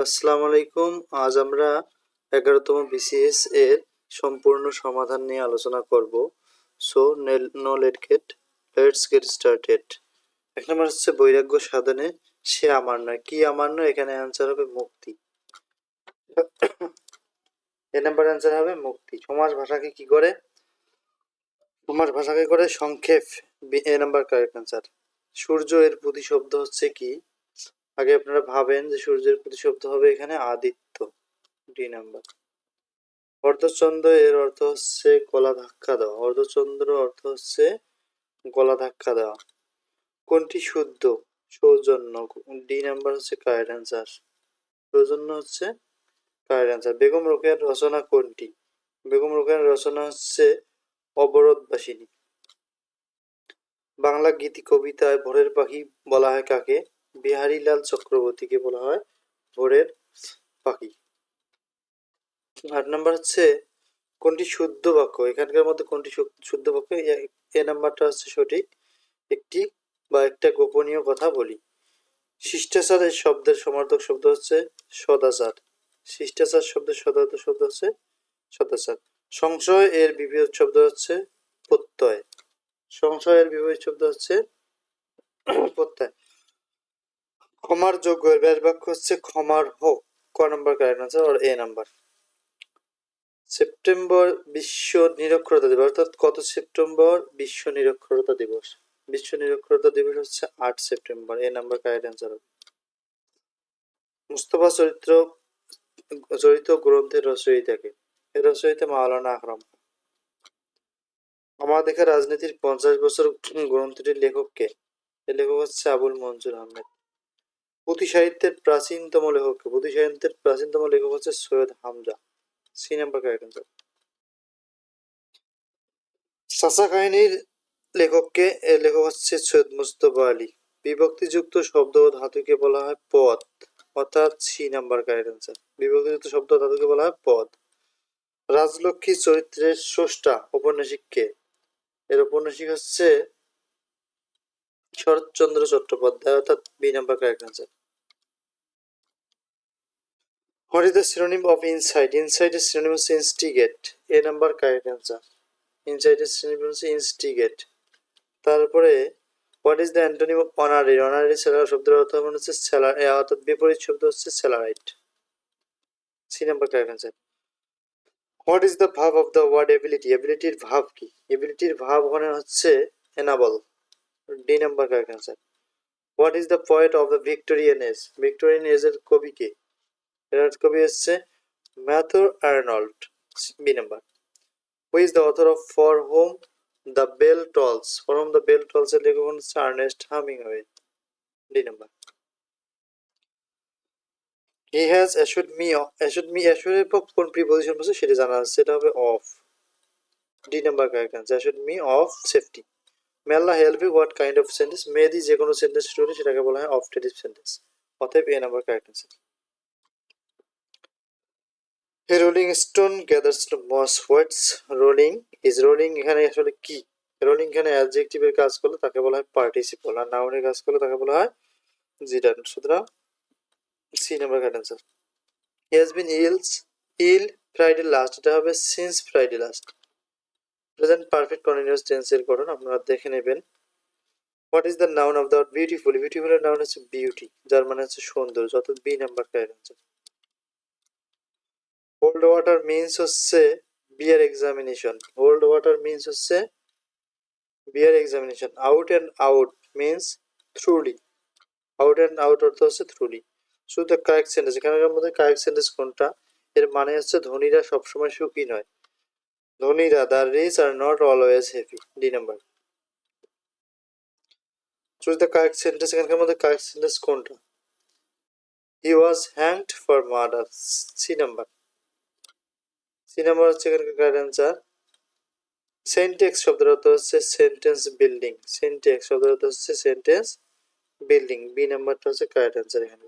আসসালামু আলাইকুম। আজ আমরা এগারোতম বিসিএস এর সম্পূর্ণ সমাধান নিয়ে আলোচনা করব। So no let get let's get started এক নম্বর হচ্ছে বৈরাগ্য সাধনে, সে আমার নয়। কি আমার নয়? এখানে অ্যান্সার হবে মুক্তি। এ নাম্বার অ্যান্সার হবে মুক্তি। সমাজ ভাষাকে কি করে? সমাজ ভাষাকে করে সংক্ষেপ। এ নাম্বার কারেক্ট অ্যান্সার সূর্য এর প্রতিশব্দ হচ্ছে কি? আগে আপনারা ভাবেন যে সূর্যের প্রতিশব্দ হবে এখানে আদিত্য ডি নাম্বার অর্ধচন্দ্র এর অর্থ হচ্ছে গলা ধাক্কা দেওয়া। অর্ধচন্দ্র অর্থ হচ্ছে গলা ধাক্কা দেওয়া। কোনটি শুদ্ধ? সৌজন্য। ডি নাম্বার হচ্ছে কারেক্ট অ্যান্সার সৌজন্য হচ্ছে কারেক্ট অ্যান্সার বেগম রোকেয়ার রচনা কোনটি? বেগম রোকেয়ার রচনা হচ্ছে অবরোধবাসিনী। বাংলা গীতি কবিতায় ভোরের পাখি বলা হয় কাকে? বিহারীলাল চক্রবর্তীকে বলা হয় ভোরের পাখি। আট নাম্বার হচ্ছে কোনটি শুদ্ধ বাক্য? এখানকার মধ্যে কোনটি শুদ্ধ বাক্য? এ- নাম্বারটা হচ্ছে সঠিক একটি বা একটা গোপনীয় কথা বলি। শিষ্টাচার শিষ্টাচারের শব্দের সমার্থক শব্দ হচ্ছে সদাচার। শিষ্টাচার শব্দের সদার্থক শব্দ হচ্ছে সদাচার। সংশয় এর বিপরীত শব্দ হচ্ছে প্রত্যয়। সংশয়ের বিপরীত শব্দ হচ্ছে প্রত্যয়। ক্ষমার যোগ্য এর ব্যাস বাক্য হচ্ছে ক্ষমার হোক। ক নম্বর কারেক্ট আর এ নাম্বার। সেপ্টেম্বর বিশ্ব নিরক্ষরতা দিবস, অর্থাৎ কত সেপ্টেম্বর? বিশ্ব নিরক্ষরতা দিবস। বিশ্ব নিরক্ষরতা দিবস হচ্ছে আট September. A number correct answer হবে। মুস্তফা চরিত্র, জড়িত গ্রন্থের রচয়িতাকে। এর রচয়িতা মাওলানা আকরাম। আমার দেখা রাজনীতির পঞ্চাশ বছর গ্রন্থটির লেখককে। এর লেখক হচ্ছে আবুল মঞ্জুর আহমেদ। পুঁথি সাহিত্যের প্রাচীনতম লেখক পুঁথি সাহিত্যের প্রাচীনতম লেখক হচ্ছে Syed Hamza. C number correct answer চাচা কাহিনীর লেখককে এর লেখক হচ্ছে সৈয়দ মুস্তফা আলী। বিভক্তিযুক্ত শব্দ ধাতুকে বলা হয় পদ। অর্থাৎ সি নাম্বার কারেক্ট অ্যান্সার বিভক্তিযুক্ত শব্দ ধাতুকে বলা হয় পদ। রাজলক্ষ্মী চরিত্রের স্রষ্টা ঔপন্যাসিককে এর ঔপন্যাসিক হচ্ছে শরৎচন্দ্র চট্টোপাধ্যায়। অর্থাৎ B number correct answer what is the synonym of incite ইনসাইটের synonym হচ্ছে instigate A number correct answer ইনসাইটের synonym হচ্ছে ইনস্টিগেট তারপরে what is the antonym of honorary অনারি সেলার শব্দের অর্থ মানে হচ্ছে সেলার অর্থাৎ বিপরীত শব্দ হচ্ছে celerity C number correct answer what is the ভাব অফ দ্য ওয়ার্ড এবিলিটি এবিলিটির ভাব কি? এবিলিটির ভাব ওখানে হচ্ছে enable D number correct answer what is the poet of the Victorian age Victorian এজের কবি কে? এর কবি হচ্ছে Matthew Arnold B number who is the author of for whom the bell tolls for whom the bell tolls এর লেখক হচ্ছে Ernest Hemingway D number he has assured me assured me অ্যাশুডের পর কোন প্রিপোজিশন বসে সেটা জানা আছে, সেটা হবে of D number correct answer assured me of safety may Allah help you what kind of sentence মেদি যে কোনো সেন্টেন্স শুরু সেটাকে বলা হয় অফ অফটেটিভ সেন্টেন্স অতএব A number correct answer Rolling stone gathers the moss. What's rolling? Is rolling এখানে আসলে কি? রোলিং এখানে অ্যাডজেক্টিভের কাজ করলে তাকে বলা হয় পার্টিসিপল আর নাউনের কাজ করলে তাকে বলা হয় জিডান সুতরাং C number correct he has been ills ill Friday last এটা হবে since Friday last present perfect continuous টেন্সের গঠন আপনারা দেখে নেবেন। What is the noun of the beautiful বিউটিফুলের noun হচ্ছে বিউটি যার মানে হচ্ছে সৌন্দর্য, অর্থাৎ B number correct answer hold water means হচ্ছে bear examination hold water means হচ্ছে bear examination out and out means thoroughly out and out অর্থ হচ্ছে থ্রুলি শুধু কারেক্ট সেন্টেন্স এখানকার মধ্যে কারেক্ট সেন্টেন্স কোনটা? এর মানে হচ্ছে ধনীরা সবসময় সুখী নয়। ধনীরা the rich are not always happy D number choose the correct sentence এখানকার মধ্যে কারেক্ট সেন্টেন্স কোনটা? He was hanged for murder C number C number হচ্ছে এখানকার কারেক্ট অ্যান্সার সেন্টেক্স শব্দের অর্থ হচ্ছে সেন্টেন্স বিল্ডিং সেন্টেক্স শব্দের অর্থ হচ্ছে সেন্টেন্স বিল্ডিং বি নাম্বারটা হচ্ছে কারেক্ট অ্যান্সার এখানে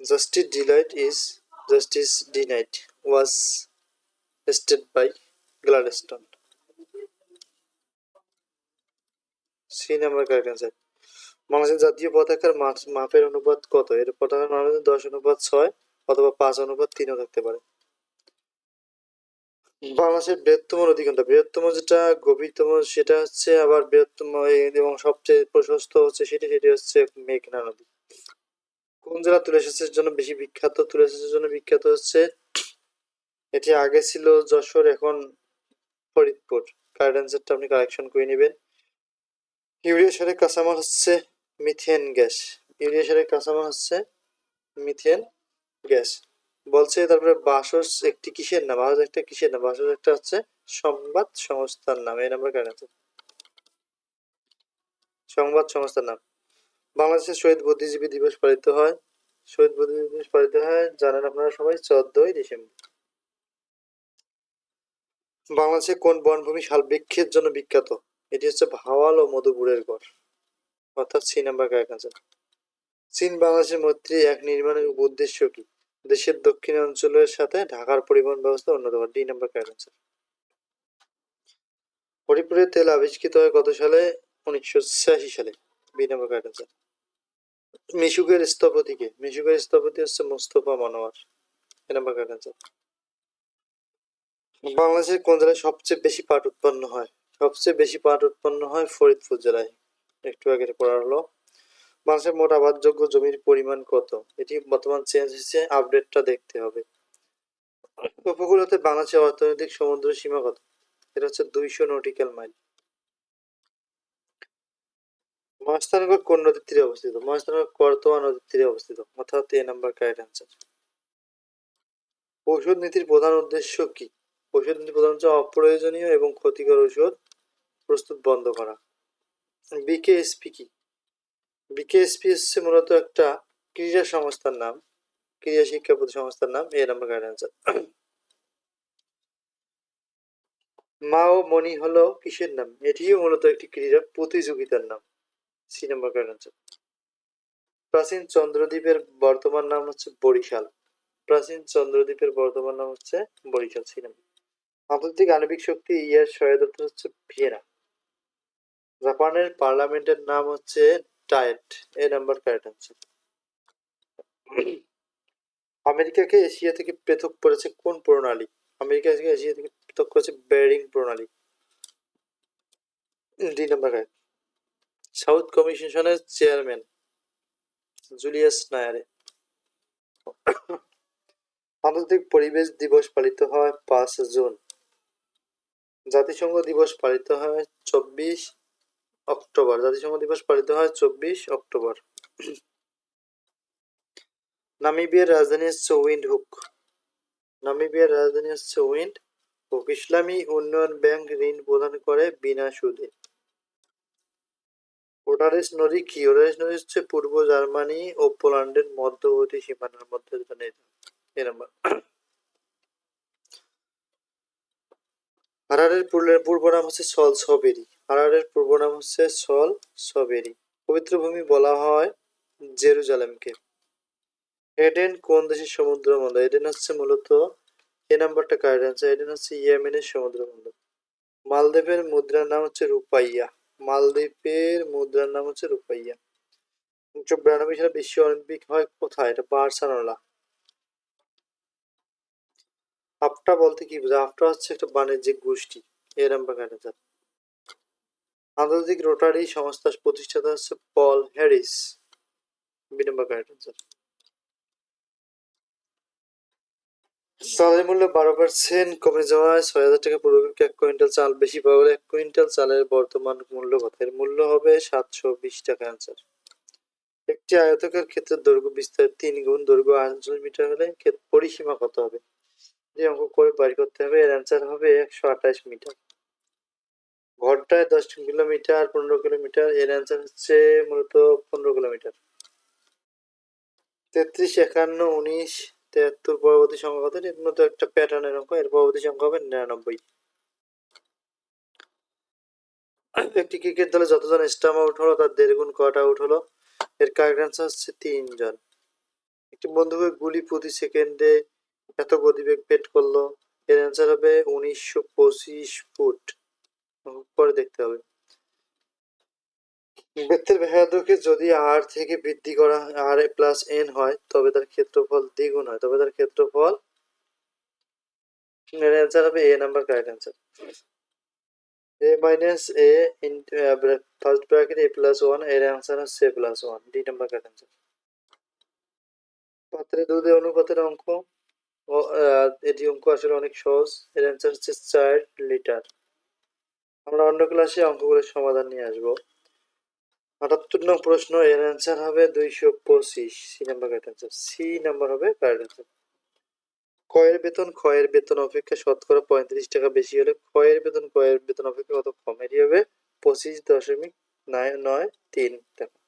Justice delight is justice denied was stated by Gladstone. C number correct answer. বাংলাদেশের জাতীয় পতাকার মাপের অনুপাত কত? এর পতাকার মান দশ অনুপাত ছয় অথবা পাঁচ অনুপাত তিনও থাকতে পারে। বাংলাদেশের বৃহত্তম নদী কোনটা? বৃহত্তম যেটা গভীরতম সেটা হচ্ছে আবার বৃহত্তম এবং সবচেয়ে প্রশস্ত হচ্ছে সেটা সেটি হচ্ছে মেঘনা নদী। কোন জেলা তুলে সেচের জন্য বেশি বিখ্যাত? তুলে সেচের জন্য বিখ্যাত হচ্ছে এটি আগে ছিল যশোর এখন ফরিদপুর। কারেন্ট আপনি কালেকশন করে নেবেন। ইউরিয়া সারের কাঁচামাল হচ্ছে মিথেন গ্যাস। ইউরিয়া সারের কাঁচামাল হচ্ছে মিথেন গ্যাস। বলছে তারপরে বাসস একটি কিসের নাম? বাসস একটা কিসের নাম? বাসস একটা হচ্ছে সংবাদ সংস্থার নাম। এই নাম্বার কারেন্ট সংবাদ সংস্থার নাম। বাংলাদেশের শহীদ বুদ্ধিজীবী দিবস পালিত হয়। শহীদ বুদ্ধিজীবী দিবস পালিত হয়, জানেন আপনারা সবাই, চোদ্দই ডিসেম্বর। বাংলাদেশে কোন বনভূমি শালবৃক্ষের জন্য বিখ্যাত? এটি হচ্ছে ভাওয়াল ও মধুপুরের গড়। অর্থাৎ সি নাম্বার চীন বাংলাদেশের মৈত্রী এক নির্মাণের উদ্দেশ্য কি? দেশের দক্ষিণ অঞ্চলের সাথে ঢাকার পরিবহন ব্যবস্থা অন্যতম, ডি নাম্বার কারেক্ট আনসার হরিপুরের তেল আবিষ্কৃত হয় কত সালে? উনিশশো ছিয়াশি সালে, বি নাম্বার কারেক্ট আনসার মিশুকের স্থপতিকে মিশুকের স্থপতি হচ্ছে Mustafa Monowar, A number correct বাংলাদেশের কোন জেলায় সবচেয়ে বেশি পাট উৎপন্ন হয়? সবচেয়ে বেশি পাট উৎপন্ন হয় ফরিদপুর জেলায়। একটু আগে পড়া হলো। বাংলাদেশের মোট আবাদযোগ্য জমির পরিমাণ কত? এটি বর্তমান চেঞ্জ হয়েছে, আপডেটটা দেখতে হবে। উপকূল হতে বাংলাদেশের অর্থনৈতিক সমুদ্র সীমা কত? এটা হচ্ছে দুইশো নটিক্যাল মাইল। মহাস্থানগড় কোন নদীর তীরে অবস্থিত? মহাস্থানগড় করতোয়া নদীর তীরে অবস্থিত। অর্থাৎ এ নাম্বার কারেক্ট অ্যান্সার। ঔষধ নীতির প্রধান উদ্দেশ্য কি? ঔষধ নীতি প্রধান হচ্ছে অপ্রয়োজনীয় এবং ক্ষতিকর ঔষধ প্রস্তুত বন্ধ করা। বিকেএসপি কি? বিকেএসপি হচ্ছে মূলত একটা ক্রীড়া সংস্থার নাম, ক্রীড়া শিক্ষা প্রতি সংস্থার নাম এ নাম্বার অ্যান্সার মা ও মণি হলো কিসের নাম? এটিও মূলত একটি ক্রীড়া প্রতিযোগিতার নাম, সি নাম্বার অ্যান্সার প্রাচীন চন্দ্রদ্বীপের বর্তমান নাম হচ্ছে বরিশাল। প্রাচীন চন্দ্রদ্বীপের বর্তমান নাম হচ্ছে বরিশাল, সি নাম্বার আন্তর্জাতিক আণবিক শক্তি ইয়ার সহায়তা হচ্ছে ভিয়েনা। জাপানের পার্লামেন্টের নাম হচ্ছে diet A number correct answer আমেরিকাকে এশিয়া থেকে পৃথক করেছে কোন প্রণালী? আমেরিকা থেকে এশিয়া থেকে পৃথক করেছে বেরিং প্রণালী। ডি নাম্বার কারেক্ট সাউথ কমিশনের চেয়ারম্যান জুলিয়াস নায়ারে। আন্তর্জাতিক পরিবেশ দিবস পালিত হয় পাঁচ জুন। জাতিসংঘ দিবস পালিত হয় চব্বিশ অক্টোবর, জাতিসংঘ দিবস পালিত হয় চব্বিশ অক্টোবর। নামিবিয়ার রাজধানী হচ্ছে উইন্ড হুক। নামিবিয়ার রাজধানী হচ্ছে উইন্ড হুক ইসলামী উন্নয়ন ব্যাংক ঋণ প্রদান করে বিনা সুদে। ওটারেস নদী কি? ওটারেস নদী হচ্ছে পূর্ব জার্মানি ও পোল্যান্ডের মধ্যবর্তী সীমানার মধ্যে এ হারারের পূর্বের পূর্ব নাম হচ্ছে সল সবেরি হারারের পূর্ব নাম হচ্ছে সল সবেরি। পবিত্র ভূমি বলা হয় জেরুজালেমকে। এডেন কোন দেশের সমুদ্র বন্দর? এডেন হচ্ছে মূলত, এ নাম্বারটা কারেক্ট এডেন হচ্ছে ইয়েমেনের সমুদ্র বন্দর। মালদ্বীপের মুদ্রার নাম হচ্ছে রূপাইয়া। মালদ্বীপের মুদ্রার নাম হচ্ছে রূপাইয়া। উনিশশো বিরানব্বই সালে বিশ্ব অলিম্পিক হয় কোথায়? এটা বার্সেলোনা। আফটা বলতে কি বোঝায়? আফটা হচ্ছে একটা বাণিজ্যিক গোষ্ঠী। এর নাম্বার অ্যান্সার আন্তর্জাতিক রোটারি সংস্থার প্রতিষ্ঠাতা হচ্ছে পল হ্যারিস। চালের মূল্য বারো পার্সেন্ট কমে যাওয়ায় ছয় হাজার টাকা পুরোপুরি এক কুইন্টাল চাল বেশি পাওয়া গেলে এক কুইন্টাল চালের বর্তমান মূল্য কত মূল্য হবে সাতশো বিশ টাকা অ্যান্সার একটি আয়তকার ক্ষেত্রের দৈর্ঘ্য বিস্তার তিন গুণ দৈর্ঘ্য আটচল্লিশ মিটার হলে পরিসীমা কত হবে? যে অঙ্ক করে বাড়ি করতে হবে, এর অ্যান্সার হবে একশো আঠাশ মিটার। ঘরটায় দশ কিলোমিটার, পনেরো কিলোমিটার, এর অ্যান্সার হচ্ছে মূলত পনেরো কিলোমিটার। তেত্রিশ, একান্ন, উনিশ, তেহাত্তর পরবর্তী সংখ্যা কত? এর মতো একটা প্যাটার্নের অঙ্ক এর পরবর্তী সংখ্যা হবে নিরানব্বই। একটি ক্রিকেট দলে যতজন স্টাম্প আউট হলো, তার দেড় গুণ কট আউট হলো। এর কারেক্ট অ্যান্সার হচ্ছে তিনজন। একটি বন্ধুকে গুলি প্রতি সেকেন্ডে এত গতিবেগ পেট করল। এর অ্যান্সার হবে উনিশশো পঁচিশ ফুট পরে দেখতে হবে। বৃত্তের ব্যাসার্ধকে যদি আর থেকে বৃদ্ধি করা আর প্লাস এন হয়, তবে তার ক্ষেত্রফল দ্বিগুণ হয়। তবে তার ক্ষেত্রফল এর হবে A number correct answer A minus A first bracket A plus ওয়ানের অ্যান্সার হচ্ছে A plus one D number correct answer পাত্রে দুধে অনুপাতের অঙ্ক এটি অঙ্ক আসলে অনেক সহজ। এর অ্যান্সার হচ্ছে চার লিটার আমরা অন্য ক্লাসে অঙ্কগুলোর সমাধান নিয়ে আসব। আটাত্তর নং প্রশ্ন, এর অ্যান্সার হবে দুইশো পঁচিশ। C number correct answer C number হবে কারেক্ট অ্যান্সার কয়ের বেতন, ক্ষয়ের বেতন অপেক্ষা শতকরা পঁয়ত্রিশ টাকা বেশি হলে ক্ষয়ের বেতন কয়ের বেতন অপেক্ষা কত কম? হবে পঁচিশ দশমিক নয় নয় তিন টাকা।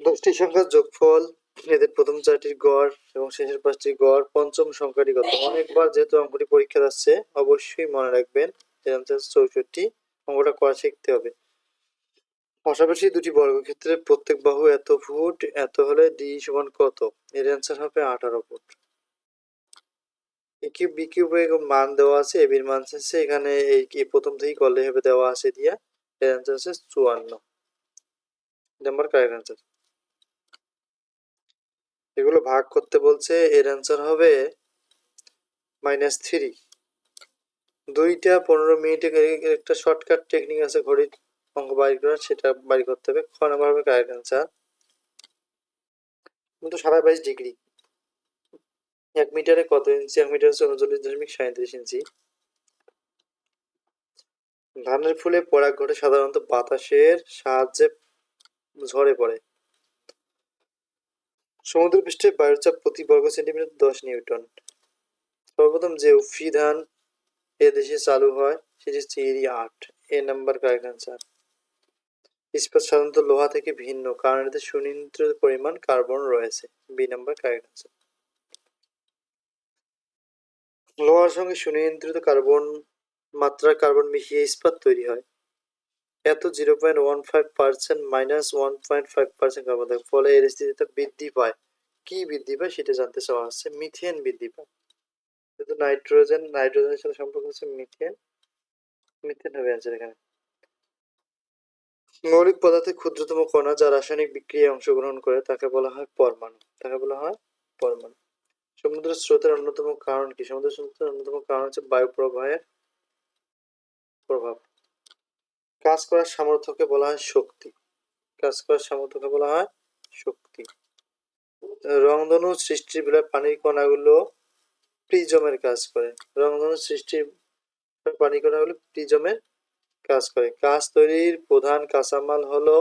দশটি সংখ্যার যোগফল এদের প্রথম চারটির গড় এবং শেষের পাঁচটির গড় পঞ্চম সংখ্যাটি কত? অনেকবার যেহেতু অঙ্কটি পরীক্ষা যাচ্ছে, অবশ্যই মনে রাখবেন এর অ্যান্সার চৌষট্টি অঙ্কটা করা শিখতে হবে। পাশাপাশি দুটি বর্গক্ষেত্রের প্রত্যেক বাহু এত ফুট, এত হলে ডি সমান কত? এর অ্যান্সার হবে আঠারো ফুট। এ কিউব মান দেওয়া আছে এবির মান আছে, এখানে এই প্রথম থেকেই করলে হবে দেওয়া আছে দিয়া, এর অ্যান্সার হচ্ছে চুয়ান্ন। নাম্বার কারেক্ট অ্যান্সার এগুলো ভাগ করতে বলছে, এর অ্যান্সার হবে মাইনাস থ্রি দুইটা পনেরো মিনিটে একটা শর্টকাট টেকনিক আছে ঘড়ির অঙ্ক বাইর করার, সেটা বাইর করতে হবে। খ নাম্বার হবে কারেক্ট অ্যান্সার কিন্তু সাড়ে বাইশ ডিগ্রি এক মিটারে কত ইঞ্চি এক মিটার হচ্ছে উনচল্লিশ দশমিক সাঁত্রিশ ইঞ্চি ধানের ফুলে পরাগ ঘটে সাধারণত বাতাসের সাহায্যে ঝরে পড়ে। সমুদ্র পৃষ্ঠে বায়ুর চাপ প্রতি বর্গ সেন্টিমিটার দশ নিউটন। সর্বপ্রথম যে উফি ধান এদেশে চালু হয়, সেটি হচ্ছে আট। A number correct answer. ইস্পাত সাধারণত লোহা থেকে ভিন্ন, কারণ এতে সুনিয়ন্ত্রিত পরিমাণ কার্বন রয়েছে। B number correct answer. লোহার সঙ্গে সুনিয়ন্ত্রিত কার্বন মাত্রার কার্বন মিশিয়ে ইস্পাত তৈরি হয়। এত zero point one five percent minus one point five percent carbon থাকে ফলে এর স্থিতিতে বৃদ্ধি পায়। কি বৃদ্ধি পায় সেটা জানতে চাওয়া হচ্ছে। মিথেন বৃদ্ধি পায়। যেহেতু নাইট্রোজেন, নাইট্রোজেনের সাথে সম্পর্ক হচ্ছে মিথেন। মিথেন হবে অ্যান্সার এখানে। মৌলিক পদার্থের ক্ষুদ্রতম কণা যা রাসায়নিক বিক্রিয়ায় অংশগ্রহণ করে, তাকে বলা হয় পরমাণু। তাকে বলা হয় পরমাণু। সমুদ্র স্রোতের অন্যতম কারণ কি? সমুদ্র স্রোতের অন্যতম কারণ হচ্ছে বায়ু প্রবাহের প্রভাব। কাজ করার সামর্থ্যকে বলা হয় শক্তি। কাজ করার সামর্থ্যকে বলা হয় শক্তি। রংধনু সৃষ্টির বেলায় পানির কণাগুলো প্রিজমের কাজ করে। রংধনু সৃষ্টির পানির কণাগুলো প্রিজমের কাজ করে। কাজ তৈরির প্রধান কাঁচামাল হলো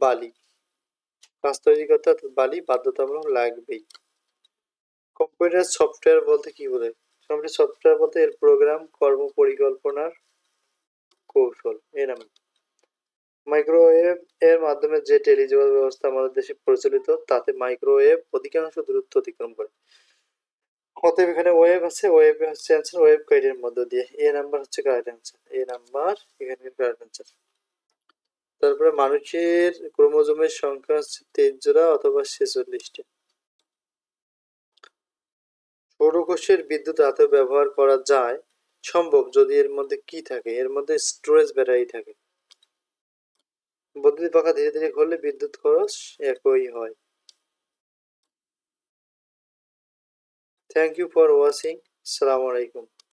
বালি। কাজ তৈরি করতে বালি বাধ্যতামূলক লাগবেই। কম্পিউটার সফটওয়্যার বলতে কি বলে কম্পিউটার সফটওয়্যার বলতে এর প্রোগ্রাম কর্ম পরিকল্পনার কৌশল এরম মাইক্রোওয়েভ এর মাধ্যমে যে টেলিযোগাযোগ ব্যবস্থা আমাদের দেশে প্রচলিত, তাতে মাইক্রোওয়েভ অধিকাংশ দূরত্ব অতিক্রম করে। অতএব এখানে ওয়েভ আছে ওয়েভ হচ্ছে অ্যান্সার ওয়েভ গাইডের মধ্য দিয়ে। এ নাম্বার হচ্ছে কারেক্ট অ্যান্সার এ নাম্বার এখানে কারেক্ট অ্যান্সার তারপরে মানুষের ক্রোমোজোমের সংখ্যা হচ্ছে তেইশ জোড়া অথবা ছেচল্লিশটি। সৌরকোষের বিদ্যুৎ এত ব্যবহার করা যায় সম্ভব যদি এর মধ্যে কি থাকে? এর মধ্যে স্টোরেজ ব্যাটারি থাকে। বৈদ্যুতিক পাখা ধীরে ধীরে ঘুরলে বিদ্যুৎ খরচ একই হয়। থ্যাংক ইউ ফর ওয়াচিং আসসালামু আলাইকুম